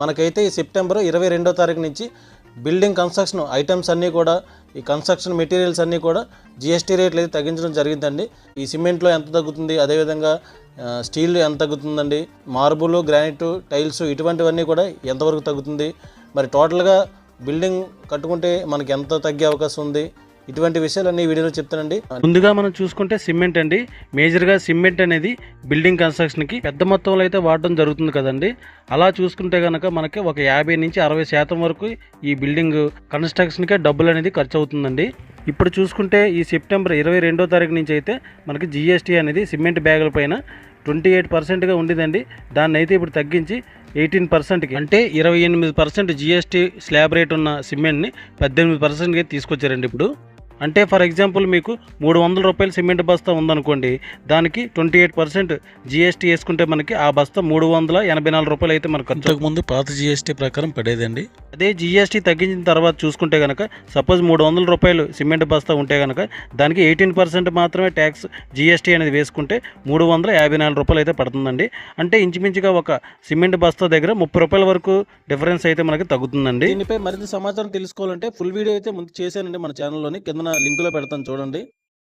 మనకైతే ఈ సెప్టెంబర్ ఇరవై రెండో తారీఖు నుంచి బిల్డింగ్ కన్స్ట్రక్షన్ ఐటమ్స్ అన్నీ కూడా ఈ కన్స్ట్రక్షన్ మెటీరియల్స్ అన్నీ కూడా జిఎస్టీ రేట్లు అయితే తగ్గించడం జరిగిందండి. ఈ సిమెంట్లో ఎంత తగ్గుతుంది అదేవిధంగా స్టీల్ ఎంత తగ్గుతుందండి మార్బుల్ గ్రానైట్ టైల్స్ ఇటువంటివన్నీ కూడా ఎంతవరకు తగ్గుతుంది మరి టోటల్గా బిల్డింగ్ కట్టుకుంటే మనకి ఎంత తగ్గే అవకాశం ఉంది ఇటువంటి విషయాలన్నీ ఈ వీడియోలో చెప్తానండి. ముందుగా మనం చూసుకుంటే సిమెంట్ అండి. మేజర్గా సిమెంట్ అనేది బిల్డింగ్ కన్స్ట్రక్షన్కి పెద్ద మొత్తంలో అయితే వాడడం జరుగుతుంది కదండి. అలా చూసుకుంటే కనుక మనకి ఒక యాభై నుంచి అరవై శాతం వరకు ఈ బిల్డింగ్ కన్స్ట్రక్షన్కే డబ్బులు అనేది ఖర్చు అవుతుందండి ఇప్పుడు చూసుకుంటే ఈ సెప్టెంబర్ ఇరవై రెండో తారీఖు నుంచి అయితే మనకి జిఎస్టీ అనేది సిమెంట్ బ్యాగుల పైన ట్వంటీ ఎయిట్ పర్సెంట్గా ఉండేదండి. దాన్ని అయితే ఇప్పుడు తగ్గించి ఎయిటీన్ పర్సెంట్కి అంటే ఇరవై ఎనిమిది పర్సెంట్ జిఎస్టీ స్లాబ్ రేట్ ఉన్న సిమెంట్ని పద్దెనిమిది పర్సెంట్కి తీసుకొచ్చారండి ఇప్పుడు. అంటే ఫర్ ఎగ్జాంపుల్ మీకు మూడు వందల రూపాయల సిమెంట్ బస్తా ఉందనుకోండి దానికి ట్వంటీ ఎయిట్ పర్సెంట్ జిఎస్టీ వేసుకుంటే మనకి ఆ బస్తా మూడు వందల ఎనభై నాలుగు రూపాయలు అయితే మనకు ఖర్చు ముందు పాత జిఎస్టీ ప్రకారం పడేదండి. అదే జిఎస్టీ తగ్గించిన తర్వాత చూసుకుంటే కనుక సపోజ్ మూడు వందల రూపాయలు సిమెంట్ బస్తా ఉంటే కనుక దానికి ఎయిటీన్ పర్సెంట్ మాత్రమే ట్యాక్స్ జిఎస్టీ అనేది వేసుకుంటే మూడు వందల యాభై నాలుగు రూపాయలు అయితే పడుతుందండి. అంటే ఇంచుమించుగా ఒక సిమెంట్ బస్తా దగ్గర ముప్పై రూపాయల వరకు డిఫరెన్స్ అయితే మనకి తగ్గుతుందండి. దీనిపై మరింత సమాచారం తెలుసుకోవాలంటే ఫుల్ వీడియో అయితే ముందు చేశానండి మన ఛానల్లోని కింద లింకులో పెడతాను చూడండి.